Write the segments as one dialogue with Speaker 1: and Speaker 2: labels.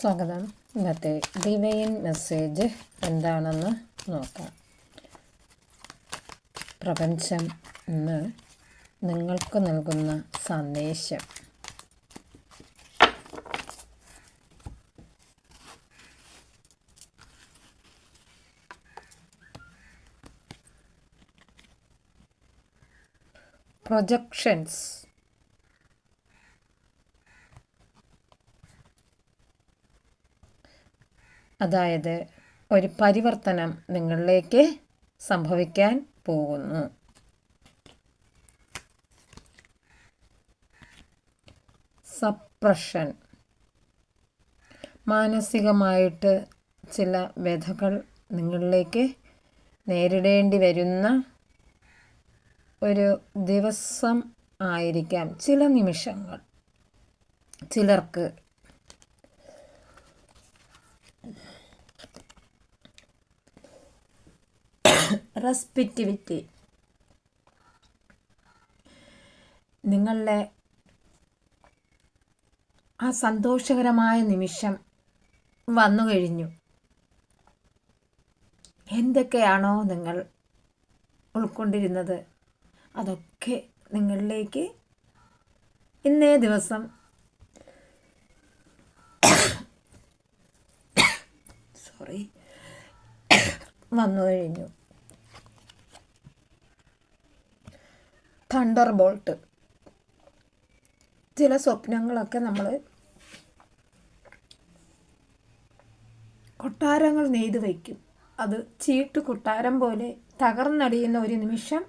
Speaker 1: സ്വാഗതം. ഇന്നത്തെ divine message എന്താണെന്ന് നോക്കാം. പ്രപഞ്ചം ഇന്ന് നിങ്ങൾക്ക് നൽകുന്ന സന്ദേശം. പ്രൊജക്ഷൻസ് അതായത് ഒരു പരിവർത്തനം നിങ്ങളിലേക്ക് സംഭവിക്കാൻ പോകുന്നു. സപ്രഷൻ. മാനസികമായിട്ട് ചില വ്യഥകൾ നിങ്ങളിലേക്ക് നേരിടേണ്ടി വരുന്ന ഒരു ദിവസം ആയിരിക്കാം ചില നിമിഷങ്ങൾ. ചിലർക്ക് റെസ്പിറ്റിവിറ്റി. നിങ്ങളുടെ ആ സന്തോഷകരമായ നിമിഷം വന്നു കഴിഞ്ഞു. എന്തൊക്കെയാണോ നിങ്ങൾ ഉൾക്കൊണ്ടിരുന്നത്? അതൊക്കെ നിങ്ങളിലേക്ക് ഇന്നേ ദിവസം സോറി വന്നു കഴിഞ്ഞു. തണ്ടർ ബോൾട്ട് ചില സ്വപ്നങ്ങളൊക്കെ നമ്മൾ കൊട്ടാരങ്ങൾ നെയ്ത് വയ്ക്കും. അത് ചീട്ട് കൊട്ടാരം പോലെ തകർന്നടിയുന്ന ഒരു നിമിഷം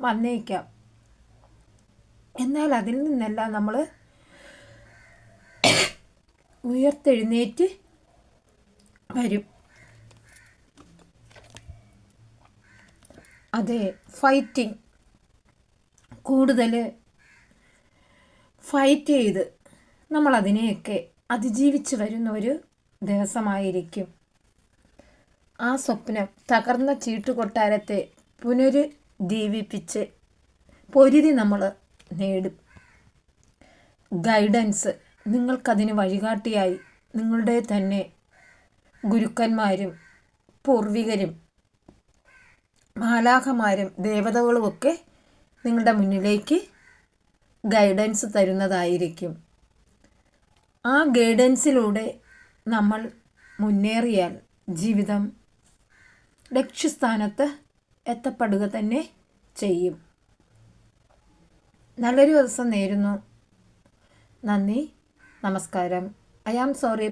Speaker 1: വന്നേക്കാം. എന്നാൽ അതിൽ നിന്നെല്ലാം നമ്മൾ ഉയർത്തെഴുന്നേറ്റ് വരും. അതെ ഫൈറ്റിംഗ് കൂടുതൽ ഫൈറ്റ് ചെയ്ത് നമ്മൾ അതിനെയൊക്കെ അതിജീവിച്ച് വരുന്ന ഒരു ദിവസമായിരിക്കും. ആ സ്വപ്നം തകർന്ന ചീട്ടുകൊട്ടാരത്തെ പുനരുജ്ജീവിപ്പിച്ച് പൊരുതി നമ്മൾ നേടും. ഗൈഡൻസ് നിങ്ങൾക്കതിന് വഴികാട്ടിയായി. നിങ്ങളുടെ തന്നെ ഗുരുക്കന്മാരും പൂർവികരും മാലാഖമാരും ദേവതകളുമൊക്കെ നിങ്ങളുടെ മുന്നിലേക്ക് ഗൈഡൻസ് തരുന്നതായിരിക്കും. ആ ഗൈഡൻസിലൂടെ നമ്മൾ മുന്നേറിയാൽ ജീവിതം ലക്ഷ്യസ്ഥാനത്ത് എത്തപ്പെടുക തന്നെ ചെയ്യും. നല്ലൊരു ദിവസം നേരുന്നു. നന്ദി. നമസ്കാരം. I am sorry.